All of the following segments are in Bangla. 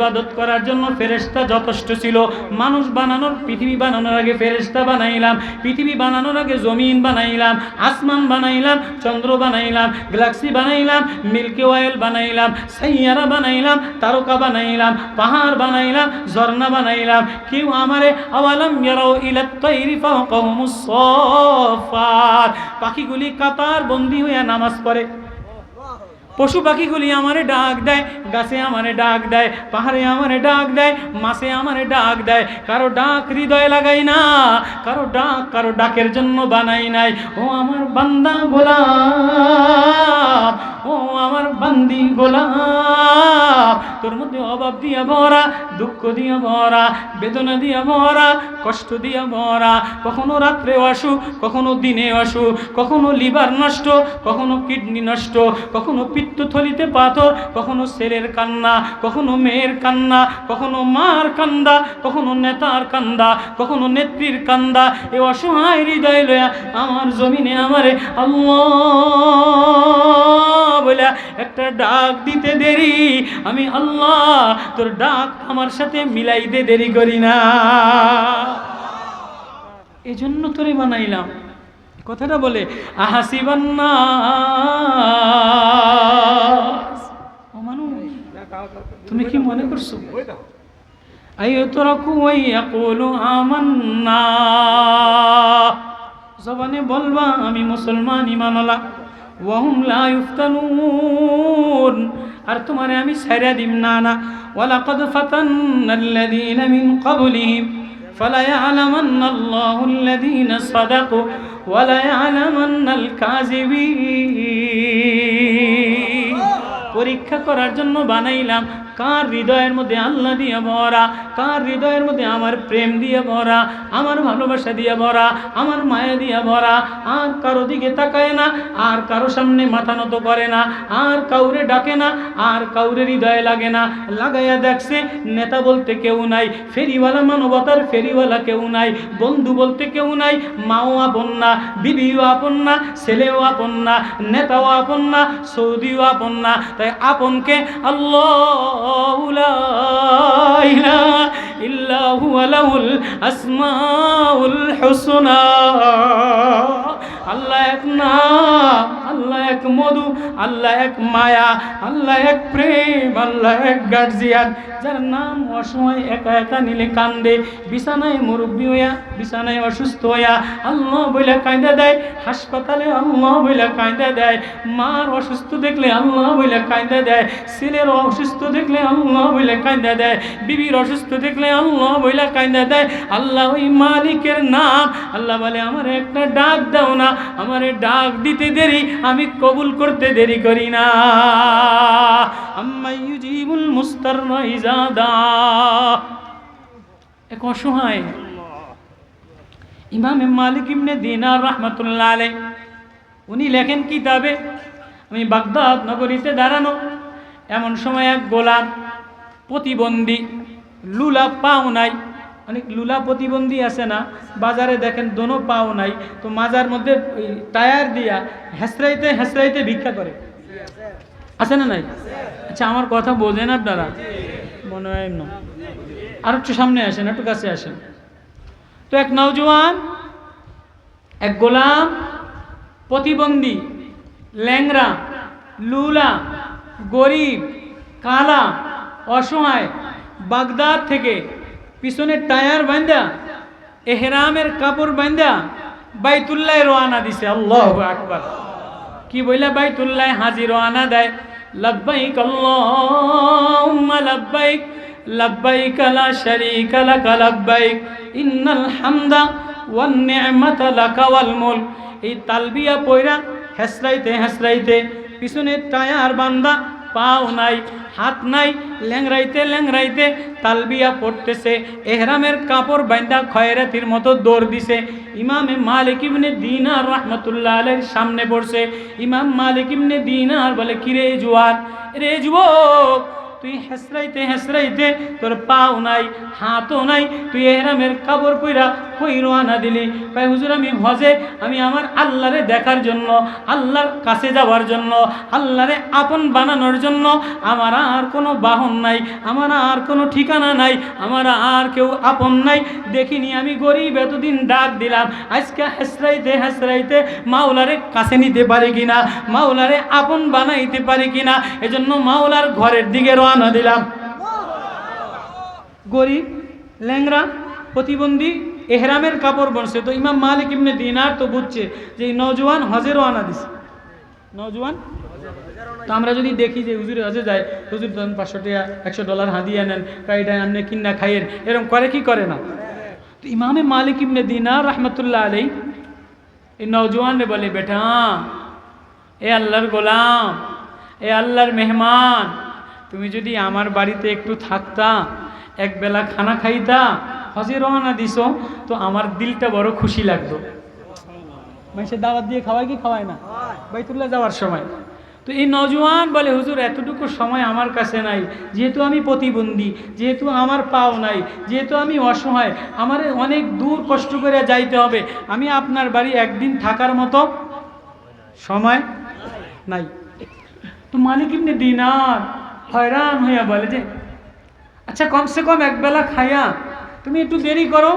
এবাদত করার জন্য ফেরেশতা যথেষ্ট ছিল। মানুষ বানানোর, পৃথিবী বানানোর আগে ফেরেস্তা বানাইলাম, পৃথিবী বানানোর আগে জমিন বানাইলাম, আসমান বানাইলাম, চন্দ্র বানাইলাম, গ্যালাক্সি বানাইলাম, মিল্কি ওয়েল বানাইলাম, সাইয়ারা বানাইলাম, তারকা বানাইলাম, পাহাড় বানাইলাম, ঝর্ণা বানাইলাম। কেউ আমারে, আওয়ালাম ইয়ারাও ইলা তাইরি ফাওকাহুমুস সাফাত পাখিগুলি কাতার বন্দি হইয়া নামাজ পড়ে। পশু পাখিগুলি আমারে ডাক দেয়, গাছে আমারে ডাক দেয়, পাহাড়ে আমারে ডাক দেয়, মাছে আমারে ডাক দেয়। কারও ডাক হৃদয় লাগাই না, কারও ডাক কারও ডাকের জন্য বানাই নাই। ও আমার বান্দা গোলাম ও আমার বান্দি গোলাম তোর মধ্যে অভাব দিয়া ভরা, দুঃখ দিয়া ভরা, বেদনা দিয়া ভরা, কষ্ট দিয়া ভরা। কখনো রাত্রে আসুক কখনো দিনে আসুক কখনো লিভার নষ্ট, কখনো কিডনি নষ্ট, কখনো পিত্তথলিতে পাথর, কখনো ছেলের কান্না, কখনো মেয়ের কান্না, কখনো মার কান্দা, কখনো নেতার কান্দা, কখনো নেত্রীর কান্দা। এ অসহায় হৃদয় লয়া আমার জমিনে আমারে আল্লাহ বলে একটা ডাক দিতে দেরি। আমি আল্লাহ, তোর ডাক আমার সাথে মিলাইতে দেরি করি না। এই জন্য তোরে বানাইলাম। কথাটা বলে তুমি কি মনে করছ? জবানে বলবা, আমি মুসলমান ইমানলা আর তোমারে আমি সাইরা দিম না না। ওয়ালাকদ ফাতান্নাল্লাযীনা মিন ক্বাবলিহিম। ফালা ইয়ালামান্নাল্লাহু সদা পরীক্ষা করার জন্য বানাইলাম। কার হৃদয়ের মধ্যে আল্লাহ দিয়ে ভরা? কার হৃদয়ের মধ্যে আমার প্রেম দিয়ে ভরা? আমার ভালোবাসা দিয়ে ভরা? আমার মায়া দিয়ে ভরা? আর কারও দিকে তাকায় না, আর কারও সামনে মাথা নত করে না, আর কাউরে ডাকে না, আর কাউরে হৃদয়ে লাগে না। লাগাইয়া দেখছে, নেতা বলতে কেউ নাই, ফেরিওয়ালা মানবতার ফেরিওয়ালা কেউ নাই, বন্ধু বলতে কেউ নাই, মাও আপন না, বিবিও আপন না, ছেলেও আপন না, নেতাও আপন না, সৌদিও আপন না। তাই আপনকে আল্লাহ লা ইলাহা ইল্লা হুয়া লাহুল আসমাউল হুসনা আল্লাহ এক নাম আল্লাহ এক মধু, আল্লাহ এক মায়া, আল্লাহ এক প্রেম, আল্লাহ এক গার্জিয়ান। যার নাম অসময় একা একা নিলে কান্দে, বিছানায় মুরব্বী হইয়া, বিছানায় অসুস্থ হইয়া আল্লাহ বইলা কাঁদা দেয়, হাসপাতালে আল্লাহ বইলা কাঁদা দেয়। মার অসুস্থ দেখলে আল্লাহ বইলা কাঁদা দেয়, ছেলের অসুস্থ দেখলে আল্লাহ বইলা কাঁদা দেয়, বিবির অসুস্থ দেখলে আল্লাহ বইলা কাঁদা দেয়। আল্লাহ ওই মালিকের নাম, আল্লাহ বলে, আমার একটা ডাক দাও না, আমার ডাক দিতে দেরি আমি কবুল করতে দেরি করি না। আম্মা ইউজিবুল মুস্তারনা ইজা দা। এক অসহায় ইমামে মালিক ইবনে দিনার রহমতুল্লাহ আলাই উনি লেখেন কিতাবে, আমি বাগদাদ নগরীতে দাঁড়ানো, এমন সময় এক গোলাম প্রতিবন্ধী, লুলা পাও নাই অনেক লুলা প্রতিবন্ধী আছে না, বাজারে দেখেন দোনো পাও নাই, তো মাজার মধ্যে টায়ার দিয়া হেসরাইতে হেসরাইতে ভিক্ষা করে। আছে না নাই? আচ্ছা আমার কথা বোঝেন আপনারা? মনে হয় না। আর একটু সামনে আসেন, একটু কাছে আসেন। তো এক নওজোয়ান, এক গোলাম, প্রতিবন্ধী ল্যাংরা লুলা, গরিব, কালা, অসহায়, বাগদাদ থেকে পিছনে টায়ার বান্ধা, এহরামের কাপড় বান্ধা বাইতুল্লাহ রোয়ানা দিছে। আল্লাহ আকবার। কি বইলা বাইতুল্লাহ হাজি রোয়ানা দেয়? লব্বাইক আল্লাহুম্মা লব্বাইক লব্বাইক লা শারীকা লাক, লব্বাইক, ইন্নাল হামদা ওয়ান নি'মাতা লাকা ওয়াল মুলক। এই তালবিয়া পয়রা হেসরাইতে হেসরাইতে পিছনে টায়ার বান্দা পাও নাই। হাত নাই ল্যাংরাইতে ল্যাংরাইতে তালবিয়া পড়তেছে। এহরামের কাপড় বাইন্দা খয়রাতির মতো দৌড় দিছে। ইমামে মালিক ইবনে দিনার রহমতুল্লাহ আলের সামনে পড়ছে ইমাম মালিক ইবনে দিনার বলে কিরে জুয়ার রে যুবক তুই হেসরাইতে হেসরাইতে তোর পাও নাই, হাতও নাই, তুই এহরামের কাপড় কইরা কই রোয়ানা দিলি। কয়, হুজুর, আমি হজে, আমি আমার আল্লাহরে দেখার জন্য, আল্লাহর কাছে যাওয়ার জন্য, আল্লাহরে আপন বানানোর জন্য আমার আর কোনো বাহন নাই, আমার আর কোনো ঠিকানা নাই, আমার আর কেউ আপন নাই। দেখিনি, আমি গরিব, এতদিন ডাক দিলাম, আজকে হেসরাইতে হেসরাইতে মাওলারে কাছে নিতে পারি কিনা? মাওলারে আপন বানাইতে পারি কিনা? এজন্য মাওলার ঘরের দিকে রওনা দিলাম। গরিব ল্যাংরা প্রতিবন্ধী, এহরামের কাপড় বনছে। তো ইমাম মালিক ইবনে দিনার তো বুঝছে যে এই নজওয়ান হজের রওনা দিছে। নজওয়ান তো আমরা যদি দেখি যে হুজুরে হজে যায়, হুজুর তখন পাঁচশো টাকা, একশো ডলার হাদিয়া নেন কাইটা আপনি কিনা খাইয়েন, এরকম করে কি করে না? তো ইমামে মালিক ইবনে দিনার রহমতুল্লাহ আলাই এই নৌজওয়ানরে বলে, বেটা, এ আল্লাহর গোলাম, এ আল্লাহর মেহমান তুমি যদি আমার বাড়িতে একটু থাকতা একবেলা খানা খাইতা, হজে রওনা দিছো, তো আমার দিলটা বড় খুশি লাগতো। মানুষের দাওয়াত দিয়ে খাওয়ায় কি খাওয়ায় না? বাইতুল্লাহ যাওয়ার সময়। তো এই নজওয়ান বলে, হুজুর, এতটুকু সময় আমার কাছে নাই। যেহেতু আমি প্রতিবন্ধী, যেহেতু আমার পাও নাই, যেহেতু আমি অসহায়, আমার অনেক দূর কষ্ট করে যাইতে হবে। আমি আপনার বাড়ি একদিন থাকার মতো সময় নাই। তো মালিক ইবনে দিনার হয়রান হইয়া বলে যে আচ্ছা কমসে কম একবেলা খাইয়া তুমি একটু দেরি করো,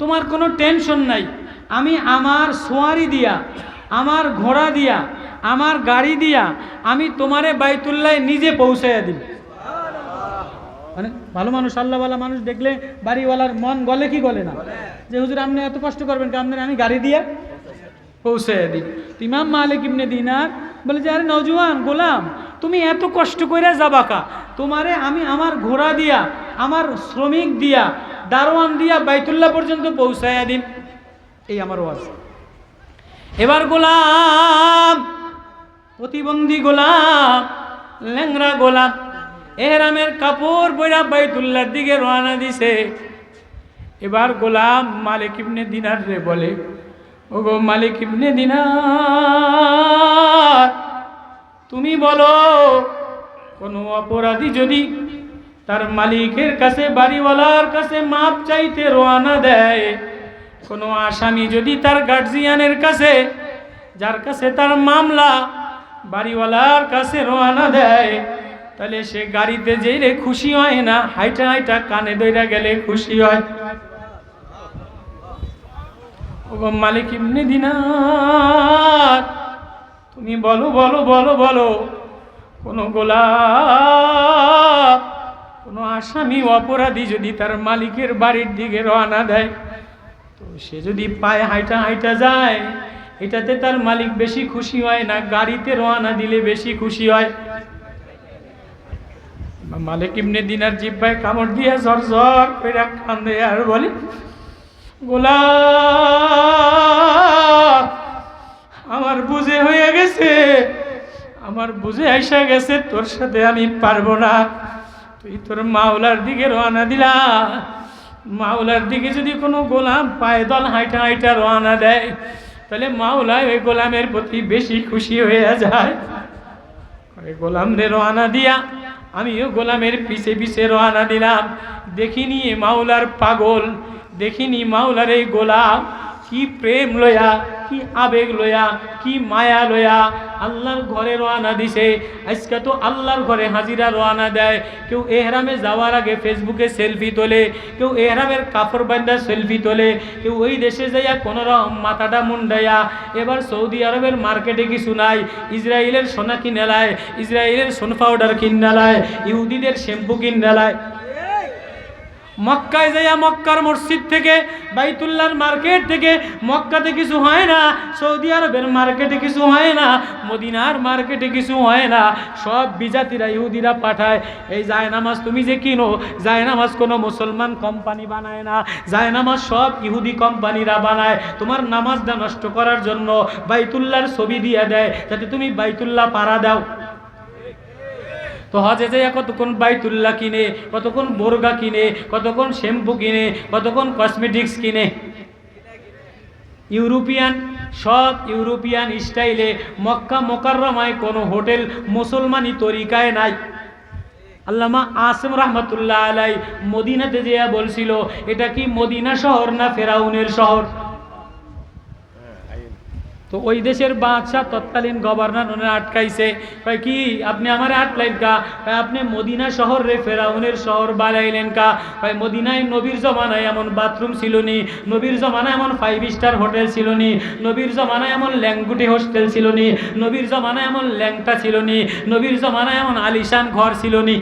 তোমার কোনো টেনশন নাই। আমি আমার সোয়ারি দিয়া, আমার ঘোড়া দিয়া, আমার গাড়ি দিয়া, আমি তোমারে বাইতুল্লায় নিজে পৌঁছাইয়া দিই মানে ভালো মানুষ আল্লাহওয়ালা মানুষ দেখলে বাড়িওয়ালার মন গলে কি গলে না? যে হুজুর, আপনি এত কষ্ট করবেন কারণ আমি গাড়ি দিয়া পৌঁছাইয়া দিই ইমাম মালিক ইবনে দিনার বলে যে, আরে নজওয়ান গোলাম তুমি এত কষ্ট করে যাবা কা? তোমারে আমি আমার ঘোড়া দিয়া, আমার শ্রমিক দিয়া, দারোয়ান দিয়া বাইতুল্লাহ পর্যন্ত পৌঁছাইয়া দিন এই আমার ওয়াজ। এবার গোলাম, প্রতিবন্ধী গোলাম ল্যাংরা গোলাম, এহরামের কাপড় বইরা বাইতুল্লার দিকে রওনা দিছে। এবার গোলাম মালিক ইবনে দিনার রে বলে, ওগো মালিক ইবনে দিনার তুমি বলো, কোনো অপরাধী যদি তার মালিকের কাছে, বাড়িওয়ালার কাছে মাপ চাইতে রওনা দেয়, কোনো আসামি যদি তার গার্জিয়ানের কাছে, যার কাছে তার মামলা বাড়িওয়ালার কাছে রওনা দেয়, তাহলে সে গাড়িতে যেলে খুশি হয় না? হাইটা হাইটা কানে দইরা গেলে খুশি হয়। মালিক ইবনে দিনার তুমি বলো বলো বলো বলো, কোনো গোলাপ, কোনো আসামি অপরাধী যদি তার মালিকের বাড়ির দিকে রওনা দেয়, তো সে যদি পায়ে হাইটা হাইটা যায়, এটাতে তার মালিক বেশি খুশি হয় না গাড়িতে রওনা দিলে বেশি খুশি হয়? মালিক ইবনে দিনার জিব্বায় কামড় দিয়ে ঝর ঝর করে কান্দে আর বলি, গোলাপ আমার বুঝে হয়ে গেছে। আমার বুঝে আইসা গেছে, তোর সাথে আমি পারব না। তুই তোর মাওলার দিকে রওনা দিলা। মাওলার দিকে যদি কোনো গোলাম পায়দল হাইটা হাইটা রওনা দেয়, তাহলে মাওলা ওই গোলামের প্রতি বেশি খুশি হয়ে যায়। ওই গোলাম রে রওনা দিয়া আমিও গোলামের পিছে পিছে রওনা দিলাম। দেখিনি মাওলার পাগল, দেখিনি মাওলার এই গোলাম। কি প্রেম লয়া, কি আবেগ লয়া, কি মায়া লয়া। আল্লাহর ঘরে রওনা দিছে। আজকে তো আল্লাহর ঘরে হাজিরা রওনা দেয়। কেউ এহরামে যাওয়ার আগে ফেসবুকে সেলফি তোলে, কেউ এহরামের কাপড় বান্ধা সেলফি তোলে, কেউ ওই দেশে যাইয়া কোনো রকম মাথাটা মুন্ডাইয়া। এবার সৌদি আরবের মার্কেটে কিছু নাই, ইসরায়েলের সোনা কিনে কিনালায় ইসরায়েলের সোন পাউডার কিনালায় ইহুদিদের শ্যাম্পু কিনালায় মক্কায় যাইয়া মক্কার মসজিদ থেকে, বাইতুল্লাহর মার্কেট থেকে, মক্কাতে কিছু হয় না, সৌদি আরবের মার্কেটে কিছু হয় না, মদিনার মার্কেটে কিছু হয় না, সব বিজাতিরা, ইহুদিরা পাঠায়, এই জায়নামাজ তুমি যে কিনো? জায়নামাজ কোনো মুসলমান কোম্পানি বানায় না, জায়নামাজ সব ইহুদি কোম্পানিরা বানায়, তোমার নামাজটা নষ্ট করার জন্য বাইতুল্লাহর ছবি দিয়ে দেয়, যাতে তুমি বাইতুল্লাহ পাড়া দাও। তো হজে যাইয়া কতক্ষণ বাইতুল্লা কিনে, কতক্ষণ বোরগা কিনে, কতক্ষণ শ্যাম্পু কিনে, কতক্ষণ কসমেটিক্স কিনে। ইউরোপিয়ান, সব ইউরোপিয়ান স্টাইলে মক্কা মোকাররমায় কোনো হোটেল মুসলমানি তরিকায় নাই। আল্লামা আসম রহমতুল্লাহ আলাই মদিনাতে যেয়া বলছিল, এটা কি মদিনা শহর না ফেরাউনের শহর? তো ওই দেশের বাদশাহ তৎকালীন গভর্নর ওনারা আটকাইছে। কয়, কি? আপনি আমার আটলাইন কা? কয়, আপনি মদিনা শহর রে ফেরাউনের শহর বানাইলেন কা? কয়, মদিনায় নবীর জমানায় এমন বাথরুম ছিল নি নবীর জমানায় এমন ফাইভ স্টার হোটেল ছিল নি নবীর জমানায় এমন ল্যাংগুটি হোস্টেল ছিল নি নবীর জমানায় এমন ল্যাংটা ছিল নি নবীর জমানায় এমন আলিশান ঘর ছিল নি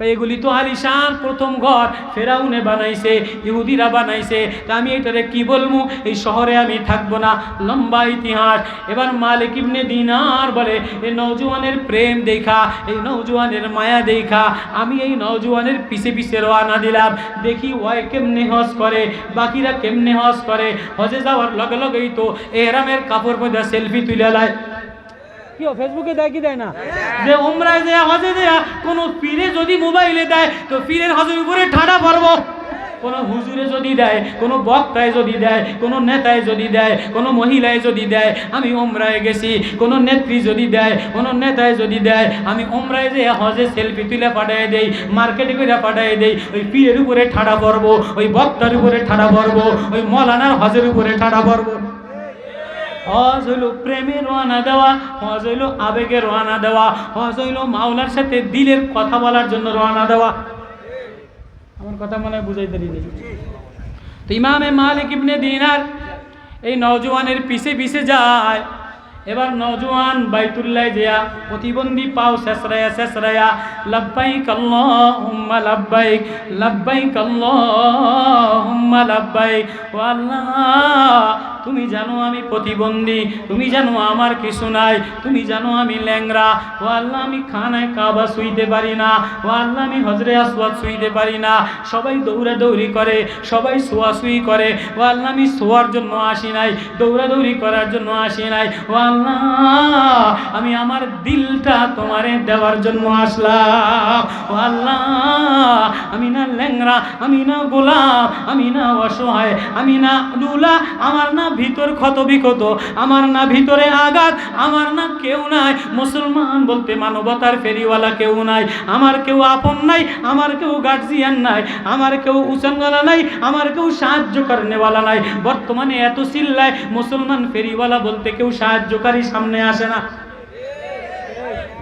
এগুলি তো আলিশান, প্রথম ঘর। ফেরাউনে বানাইছে, ইহুদিরা বানাইছে। তা আমি এটারে কি বলব? এই শহরে আমি থাকব না। লম্বা ইতিহাস। এবার মালিক ইবনে দিনার বলে এই নৌজওয়ানের প্রেম দেখা, এই নৌজওয়ানের মায়া দেখা। আমি এই নৌজওয়ানের পিছে পিছে রওনা দিলাম। দেখি ওয়াই কেমনে হজ করে, বাকিরা কেমনে হজ করে? হজে যাওয়ার লগে লগেই তো এহরামের কাপড় মধ্যে সেলফি তুলে লায়। কি ফেসবুকে দেয় কি দেয় না? যে উমরায় দেয়া হজে দেয়া, কোনো পীরে যদি মোবাইলে দেয়, তো পীরের হজের উপরে ঠাড়া পড়ব। কোনো হুজুরে যদি দেয়, কোনো বক্তায় যদি দেয়, কোনো নেতায় যদি দেয়, কোনো মহিলায় যদি দেয়, আমি ওমরায় গেছি, কোনো নেত্রী যদি দেয়, কোনো নেতায় যদি দেয়, আমি ওমরায় যে হজে সেলফি তুলে পাঠাই দেই, মার্কেটে করে পাঠাই দেই, ওই পীরের উপরে ঠাড়া পড়ব, ওই বক্তার উপরে ঠাড়া পড়ব, ওই মলানার হজের উপরে ঠাড়া পড়ব। হজ হইল প্রেমে রোয়ানা দেওয়া হজ হইল আবেগে রোয়ানা দেওয়া হজ হইল মাওলার সাথে দিলের কথা বলার জন্য রওনা দেওয়া। আমার কথা মনে হয় বুঝাইতে দিদি তো ইমামে মালিক ইবনে দিনার এই নওজোয়ানের পিছে পিছে যায়। এবার নওজোয়ান বাইতুল্লাহ যেয়া, প্রতিবন্ধী পাও শেষরায়া শেষরায়া, লাব্বাইক আল্লাহুম্মা লাব্বাইক লাব্বাইক আল্লাহুম্মা লাব্বাইক। ও আল্লাহ তুমি জানো আমি প্রতিবন্ধী, তুমি জানো আমার কিছু নাই, তুমি জানো আমি ল্যাংরা ও আল্লাহ, আমি খানায় কাবা শুইতে পারি না। ও আল্লাহ, আমি হজরে আসওয়াদ শুইতে পারি না। সবাই দৌড়াদৌড়ি করে, সবাই শোয়া শোয়াশুই করে। ও আল্লাহ, আমি শোয়ার জন্য আসি নাই, দৌড়াদৌড়ি করার জন্য আসি নাই। ও আল্লাহ, আমি আমার দিলটা তোমারে দেওয়ার জন্য আসলাম। ও আল্লাহ, আমি না ল্যাংরা আমি না গোলাম, আমি না অসহায়, আমি না দুলা, আমার না ভিতর ক্ষত বিক্ষত, আমার না ভিতরে আঘাত, আমার না কেউ নাই। মুসলমান বলতে মানবতার ফেরিওয়ালা কেউ নাই, আমার কেউ আপন নাই, আমার কেউ গার্জিয়ান নাই, আমার কেউ উচানওয়ালা নাই, আমার কেউ সাহায্য করেনেওয়ালা নাই। বর্তমানে এত চিল্লায় মুসলমান ফেরিওয়ালা বলতে কেউ সাহায্যকারী সামনে আসে না।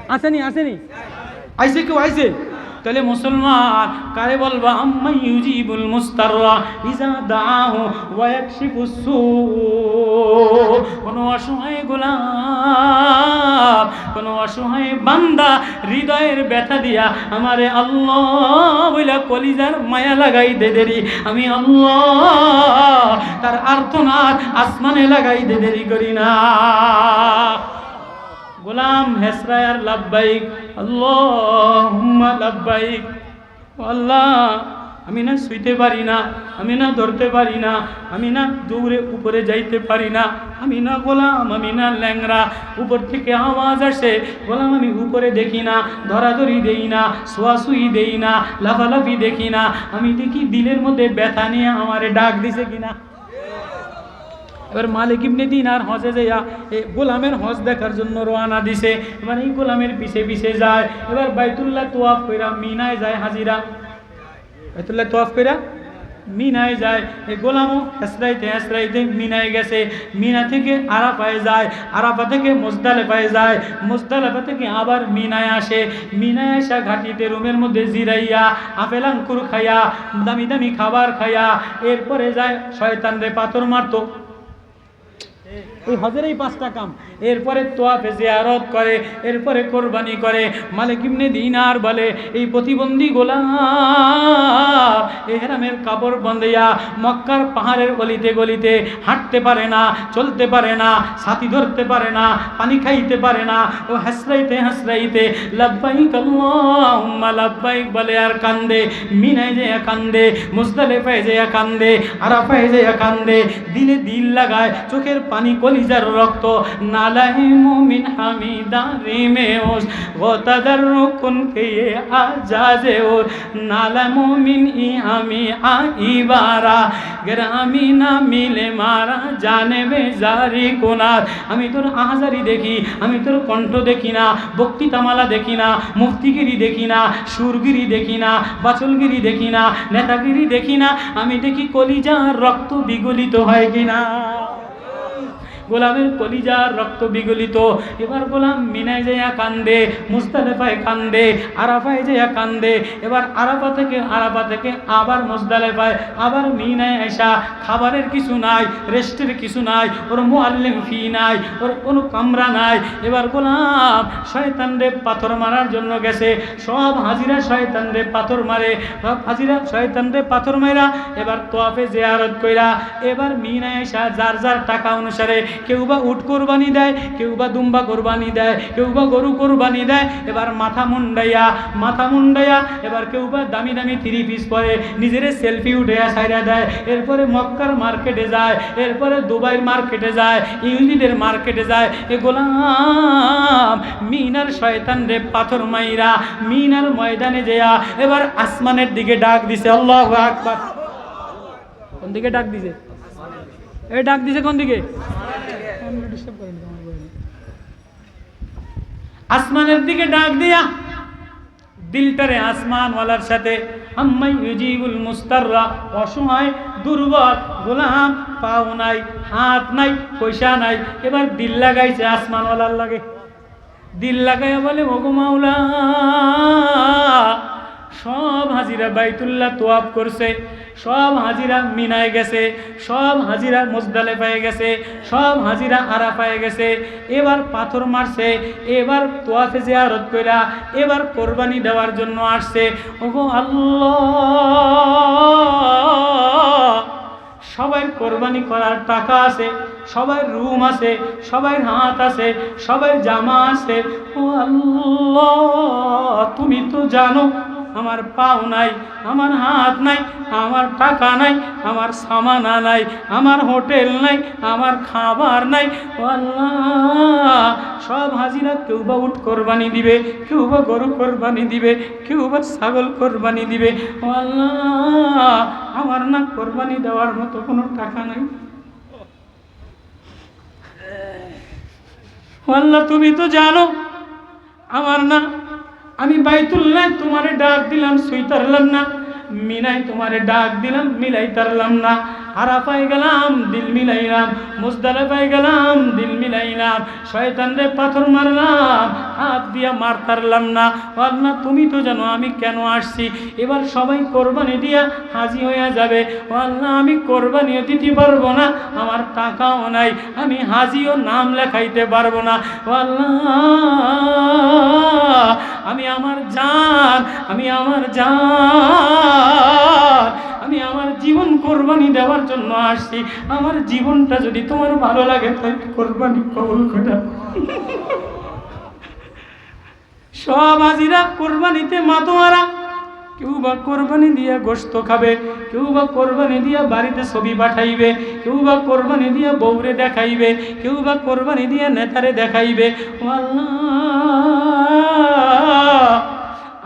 আসেনি আসেনি। আইসে কেউ, আইসে। তাহলে মুসলমান, কারে বলবা? আম্মা ইউজিবুল মুস্তাররা, ইজা দাহু ওয়া ইয়াকশিফুস কোন অসহায় গোলাম, কোন অসহায় বান্দা হৃদয়ের ব্যথা দিয়া আমারে আল্লাহ বইলা কলিজার মায়া লাগাই দে দেরি। আমি আল্লাহ তার আর্তনাদ আসমানে লাগাই দে দেরি করি না। গোলাম হেসরায় আর লাভবাইক আল্লাহুম্মা লাভবাইক আল্লাহ, আমি না শুইতে পারি না, আমি না ধরতে পারি না, আমি না দৌড়ে উপরে যাইতে পারি না, আমি না গোলাম, আমি না ল্যাংরা উপর থেকে আওয়াজ আসে, গোলাম আমি উপরে দেখি না, ধরাধরি দেই না শোয়াশুই দেই না, লাফালাফি দেখি না, আমি দেখি দিলের মধ্যে ব্যথা নিয়ে আমারে ডাক দিছে কিনা। এবার মালিক ইবনে দিনার হজে যাইয়া গোলামের হজ দেখার জন্য রওনা দিছে। এবার এই গোলামের পিছে পিছে যায়। এবার বাইতুল্লাহ তোয়াফ কইরা মিনায় যায় হাজিরা। বাইতুল্লাহ তোয়াফ কইরা মিনায় যায়। এই গোলামও হেসরাইতে হেসরাইতে মিনায় গেছে। মিনা থেকে আরাফায় যায়। আরাফা থেকে মোজদালেফায় যায়। মোজদালেফা থেকে আবার মিনায় আসে। মিনায় আসা ঘাটিতে রুমের মধ্যে জিরাইয়া, আপেল আঙ্কুর খাইয়া, দামি দামি খাবার খাইয়া, এরপরে যায় শয়তান রে পাথর মারতো। এই হজের এই পাঁচটা কাম। এরপরে তোয়াফে জিয়ারত করে, এরপরে কোরবানি করে। মালিক ইবনে দিনার বলে, এই প্রতিবন্ধী গোলাম এহরামের কাপড় বন্দিয়া মক্কার পাহাড়ের গলিতে গলিতে হাঁটতে পারে না, চলতে পারে না, ছাতি ধরতে পারে না, পানি খাইতে পারে না, ও হাসরাইতে হাসরাইতে আল্লাহুম্মা, লাব্বাইক বলে আর কান্দে, মিনায় যে কান্দে, মুজদালিফায় যে কান্দে, আরাফায় যে কান্দে, দিলে দিল লাগায়, চোখের পানি কলিজার রক্ত। নালাই মুমিন হামিদা রিমে ওস ও তাদার রুকুন কে আজাজে ওর। নালা মুমিন ই আমি আইবারা গ্রামি না মিলে মারা জানে বেজারি কোনার। আমি তোর আহাজারি দেখি, আমি তোর কণ্ঠ দেখি না, বক্তৃতামালা দেখি না মুক্তিগিরি দেখি না, সুরগিরি দেখি না, বাচলগিরি দেখি না, নেতাগিরি দেখি না, আমি দেখি কলিজার রক্ত বিগলিত হয় কিনা। গোলামের কলিজার রক্ত বিগলিত। এবার গোলাম মিনায় যাইয়া কান্দে মুস্তালেফায় কান্দে, আরাফায় যাইয়া কান্দে। এবার আরাফা থেকে আরাফা থেকে আবার মুস্তালেফায় আবার মিনায় আইসা খাবারের কিছু নাই, রেস্টের কিছু নাই, ওর মোয়াল্লিম ফি নাই, ওর কোনো কামরা নাই। এবার গোলাম শয়তান রে পাথর মারার জন্য গেছে। সব হাজিরা শয়তান রে পাথর মারে, সব হাজিরা শয়তান রে পাথর মারা এবার তোয়াফে জেয়ারত কইরা এবার মিনায় আইসা যার যার টাকা অনুসারে কেউ বা উট কোরবানি দেয়, কেউ বা দুম্বা কোরবানি দেয়, কেউ বা গরু কোরবানি দেয়, এবার মাথা মুন্ডাইয়া মাথা মুন্ডাইয়া, এবার কেউ বা দামি দামি থ্রি পিস পরে, নিজের সেলফি উঠে সাইরা দেয়, এরপরে মক্কার মার্কেটে যায়, এরপরে দুবাইয়ের মার্কেটে যায় ইংলিদের মার্কেটে যায়, এ গোলাম মিনার শয়তান রে পাথর মাইরা, মিনার ময়দানে যেয়া, এবার আসমানের দিকে ডাক দিছে, আল্লাহ আকবার। কোন দিকে ডাক দিছে? এ ডাক দিছে কোন দিকে? আসমানের দিকে ডাক দিয়া দিলটারে আসমানওয়ালার সাথে অসহায়, দুর্বল, গোলাম, পাও নাই, হাত নাই, পয়সা নাই। এবার দিল লাগাইছে আসমানওয়ালার লাগে। দিল লাগাইয়া বলে, ওগো মাওলা, সব হাজিরা বাইতুল্লাহ তোয়াব করছে। সব হাজিরা মিনায় গেছে, সব হাজিরা মোজদালে পায়ে গেছে, সব হাজিরা আরা পায়ে গেছে। এবার পাথর মারছে, এবার তোয়াফে জিয়ারত কইরা, এবার কোরবানি দেওয়ার জন্য আসছে। ওগো আল্লাহ! সবাই কোরবানি করার টাকা আছে, সবাই রুম আছে, সবাই হাত আছে, সবাই জামা আছে। ও আল্লাহ, তুমি তো জানো আমার পাও নাই, আমার হাত নাই, আমার টাকা নাই, আমার সামানা নাই, আমার হোটেল নাই, আমার খাবার নাই। আল্লাহ, সব হাজিরা কেউ বা উঠ কোরবানি দিবে কেউ বা গরু কোরবানি দিবে কেউ বা ছাগল কোরবানি দিবে। আল্লাহ, আমার না কোরবানি দেওয়ার মতো কোনো টাকা নাই। আল্লাহ, তুমি তো জানো, আমার না আমি বাইতুল্লাহ তোমারে ডাক দিলাম সুইতারলাম না। মিনাই তোমারে ডাক দিলাম মিলাই তারলাম না। আরাফায় গেলাম, দিল মিলাইলাম মুজদালাফায় গেলাম, দিল মিলাইলাম। শয়তান রে পাথর মারলাম, হাত দিয়া মার তারলাম না। আল্লাহ, তুমি তো জানো আমি কেন আসছি? এবার সবাই কোরবানি দিয়া হাজি হয়ে যাবে। আল্লাহ, আমি কোরবানিও দিতে পারব না, আমার টাকাও নাই, আমি হাজিও নাম লেখাইতে পারব না। আল্লাহ, আমি আমার জান, আমি আমার জান, আমি আমার জীবন কোরবানি দেওয়ার জন্য আসছি। আমার জীবনটা যদি তোমার ভালো লাগে তাহলে কোরবানি কবুল করে সব হাজিরা কোরবানিতে মাতোয়ারা। কেউ বা কোরবানি দিয়া গোস্ত খাবে, কেউ বা কোরবানি দিয়া বাড়িতে ছবি পাঠাইবে, কেউ বা কোরবানি দিয়া বউরে দেখাইবে, কেউ বা কোরবানি দিয়া নেতারে দেখাইবে। আল্লাহ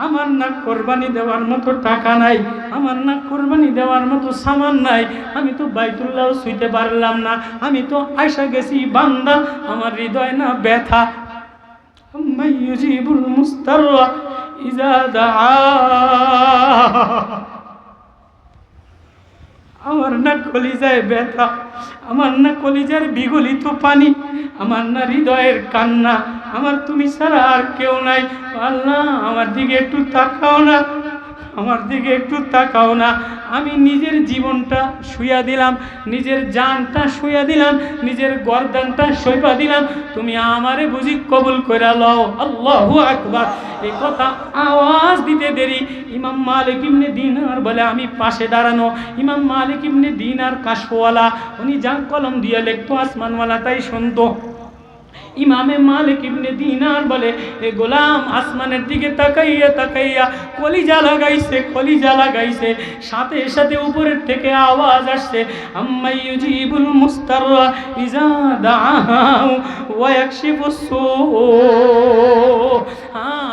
আমার না কোরবানি দেওয়ার মতো টাকা নাই, আমার না কোরবানি দেওয়ার মতো সামান নাই। আমি তো বাইতুল্লাহ শুইতে পারলাম না, আমি তো আয়সা গেছি বান্দা, আমার হৃদয় না ব্যথা। মাইজিবুল মুস্তার ইজা আমার না কলিজায় ব্যথা, আমার না কলিজার বিগলিত পানি, আমার না হৃদয়ের কান্না। আমার তুমি ছাড়া আর কেউ নাই। আল্লাহ, আমার দিকে একটু তাকাও না। আমার দিকে একটু তাকাও না। আমি নিজের জীবনটা শুয়া দিলাম, নিজের জানটা শুয়া দিলাম, নিজের গরদানটা সইপা দিলাম। তুমি আমারে বুঝি কবুল করে লও। আল্লাহু আকবার। এই কথা আওয়াজ দিতে দেরি। ইমাম মালিক ইবনে দিনার বলে আমি পাশে দাঁড়ানো। ইমাম মালিক ইবনে দিনার কাশওয়ালা উনি যা কলম দিয়ে লিখতো, আসমানওয়ালা তাই শুনতো। ইমামে মালিক ইবনে দিনার বলে, এ গোলাম, আসমানের দিকে তাকাইয়া তাকাইয়া কলিজা লাগাইছে কলিজা লাগাইছে। সাথে সাথে উপরের থেকে আওয়াজ আসছে আম্মাই ইউজিবুল মুস্তাররা ইজা দাআহু ওয়া ইয়াকশিফুস সূ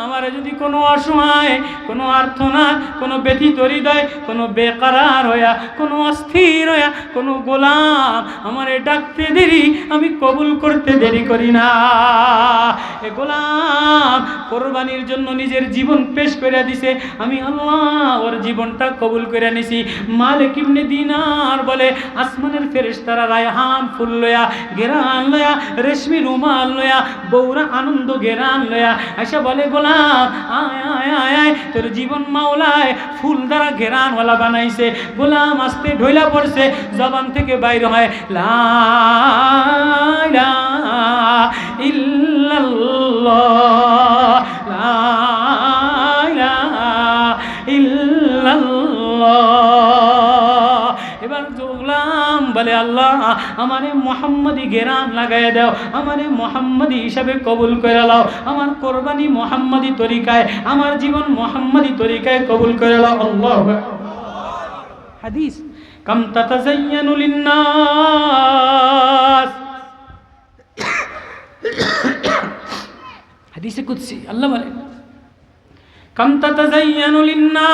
আমার যদি কোনো অসময়, কোনো আর্থনাথ কোনো ব্যথিত হৃদয়, কোনো বেকারার হইয়া, কোনো অস্থির হইয়া, কোনো গোলাম আমারে ডাকতে দেরি, আমি কবুল করতে দেরি করি না। গোলাম কোরবানির জন্য নিজের জীবন পেশ করে দিছে। আমি আল্লাহ ওর জীবনটা কবুল করে নিছি। মালিক ইবনে দিনার বলে, আসমানের ফেরেশতারা রায়হান ফুল লয়া গেরান লয়া, রেশমি রুমাল লয়া বৌরা আনন্দ গেরান লয়া। আয়সা বলে, গোলাম, আয় আয় আয় আয়, তোর জীবন মাওলায় ফুল দ্বারা ঘেরানওয়ালা বানাইছে। গোলাম আস্তে ঢইলা পড়ছে, জবান থেকে বাইর হয়, লা ইল্লাল্লাহ লা ইলাহা ইল্লাল্লাহ। এবার গোলাম বলে আল্লাহ, আমারে মোহাম্মদি গেরান লাগাই দাও, আমারে মোহাম্মদি হিসাবে কবুল করে লাও আমার কোরবানি মোহাম্মদি তরিকায়, আমার জীবন মোহাম্মদি তরিকায় কবুল করে লাও আল্লাহ হাদিস, কাম তাতাজাইয়ানু লিন্নাস। হাদিসে কুদসি, আল্লাহ বলে, কাম তাতাজাইয়ানু লিন্নাস,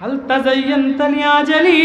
হাল তাজাইয়ানতা লিআজালি,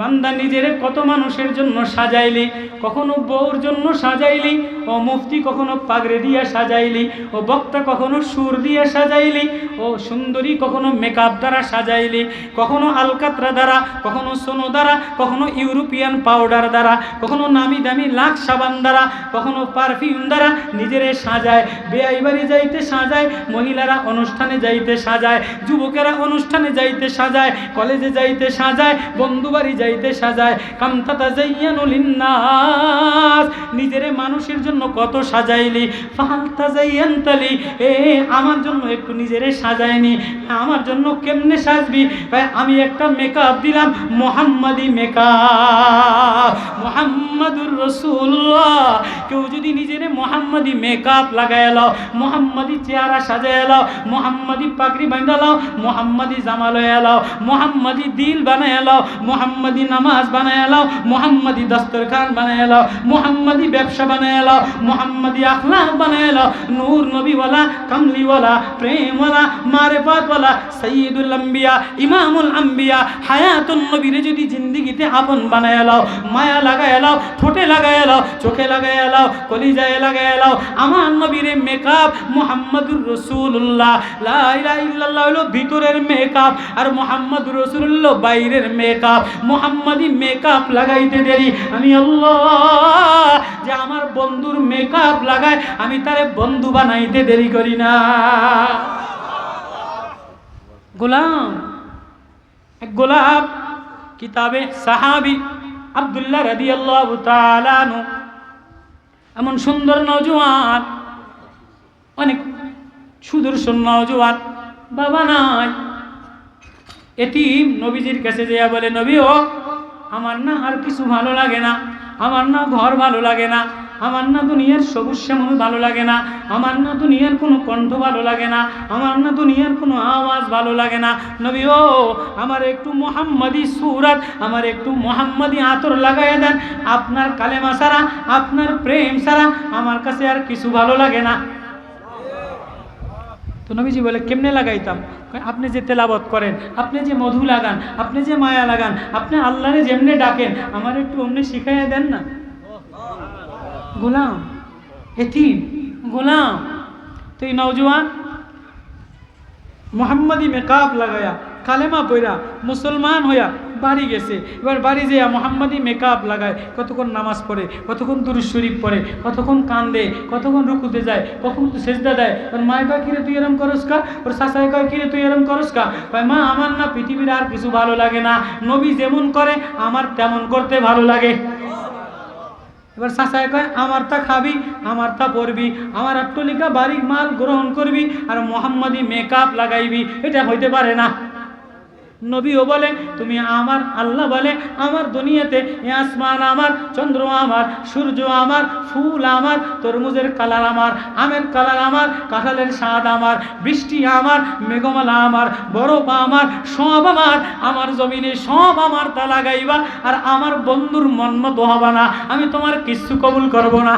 বান্দা নিজের কত মানুষের জন্য সাজাইলি, কখনো বউর জন্য সাজাইলি ও মুফতি কখনো পাগড়ে দিয়া সাজাইলি, ও বক্তা কখনো সুর দিয়ে সাজাইলি, ও সুন্দরী কখনো মেকআপ দ্বারা সাজাইলি, কখনো আলকাতরা দ্বারা, কখনো সোনো দ্বারা, কখনো ইউরোপিয়ান পাউডার দ্বারা, কখনো নামি দামি লাখ সাবান দ্বারা, কখনো পারফিউম দ্বারা নিজেরে সাজায়, বেআই বাড়ি যাইতে সাজায়, মহিলারা অনুষ্ঠানে যাইতে সাজায়, যুবকেরা অনুষ্ঠানে যাইতে সাজায়, কলেজে যাইতে সাজায় বন্ধু বাড়ি যাইতে সাজায়, কামতাতা যাইয়ানু লিন্নাস। নিজেরে মানুষের জন্য কত সাজাইলি? ফালতা যাইয়ান্তালি এ, আমার জন্য একটু নিজেরে সাজায়নি। আমার জন্য কেমনে সাজবি? আমি একটা মেকআপ দিলাম, মোহাম্মদি মেকআপ মোহাম্মদুর রসুল্লাহ কেউ যদি নিজেরে মোহাম্মদি মেকআপ লাগাই এলো মোহাম্মদি চেহারা সাজাই এলো মোহাম্মদি পাগড়ি বাঁধালো মোহাম্মদি জামা লয়ে এলো মোহাম্মদি দিল বানাই এলো মোহাম্মদি নামাজ বানাই এলো মোহাম্মদি দস্তরখান বানাই এলো মোহাম্মদি ব্যবসা বানাই এলো মোহাম্মদি আখলাক বানাই এলো নূর নবীওয়ালা, কামলিওয়ালা, প্রেমওয়ালা, মারেফাতওয়ালা সৈয়দুল আম্বিয়া, ইমামুল আম্বিয়া, হায়াতুন নবীরে যদি জিন্দিগিতে আপন বানায় এলাও মায়া লাগায় এলাও ঠোঁটে লাগায় এলাও চোখে লাগায় এলাও কলিজায় লাগায় এলাও আমার নবীরে মেকআপ মোহাম্মদুর রসুল্লাহ লাইল্লাহ হলো ভিতরের মেকআপ আর মোহাম্মদ রসুল্লাহ বাইরের মেকআপ মোহাম্মদি মেকআপ লাগাইতে দেরি। আমি আল্লাহ, যে আমার বন্ধুর মেকআপ লাগায়, আমি তারে বন্ধু বানাইতে দেরি করি না। গোলাম গোলাপ কিতাবে সাহাবি আবদুল্লাহ রাদি আল্লাহ এমন সুন্দর নজওয়ান অনেক সুদর্শন নজওয়ান বাবা নাই। এতিম নবীজির কাছে যেয়া বলে, নবী ও, আমার না আর কিছু ভালো লাগে না, আমার না ঘর ভালো লাগে না আমার না দুনিয়ার সবুজ শ্যামল ভালো লাগে না। আমার না দুনিয়ার কোনো কণ্ঠ ভালো লাগে না। আমার না দুনিয়ার কোনো আওয়াজ ভালো লাগে না। নবী ও, আমার একটু মোহাম্মদি সুরাত, আমার একটু মোহাম্মদি আতর লাগাই দেন। আপনার কালেমা ছাড়া, আপনার প্রেম ছাড়া আমার কাছে আর কিছু ভালো লাগে না। তো নবীজি বলে, কেমনে লাগাইতাম? আপনি যে তেলাবত করেন, আপনি যে মধু লাগান, আপনি যে মায়া লাগান, আপনি আল্লাহরে যেমনে ডাকেন, আমার একটু অমনি শিখাইয়া দেন না? গোলাম, এতিম, গোলাম। তো এই নৌজওয়ান মোহাম্মদী মেকআপ লাগায়া, কালেমা পইরা মুসলমান হইয়া বাড়ি গেছে। এবার বাড়ি যেয়া মোহাম্মদী মেকআপ লাগায়, কতক্ষণ নামাজ পড়ে, কতক্ষণ দুরুজ শরীফ পড়ে, কতক্ষণ কান্দে, কতক্ষণ রুকুতে যায় কখন সেজদা দেয়। ওর মায় কয়, কিরে তুই এরম করস কা? ওর শাসায় কয়, কিরে তুই এরম করস কা? কয়, মা, আমার না পৃথিবীর আর কিছু ভালো লাগে না। নবী যেমন করে, আমার তেমন করতে ভালো লাগে। এবার চাষায় কয় আমার তা খাবি আমার তা পরবি, আমার আট্টলিকা বাড়ির মাল গ্রহণ করবি, আর মোহাম্মদী মেকআপ লাগাইবি। এটা হইতে পারে না। নবীও বলে, তুমি আমার আল্লাহ বলে, আমার দুনিয়াতে আসমান আমার, চন্দ্র আমার, সূর্য আমার, ফুল আমার, তরমুজের কালার আমার, আমের কালার আমার, কাঁঠালের স্বাদ আমার, বৃষ্টি আমার, মেঘমালা আমার, বরফ আমার, সব আমার আমার জমিনে সব আমার তা লাগাইবা, আর আমার বন্ধুর মন মতো হবা না। আমি তোমার কিচ্ছু কবুল করব না।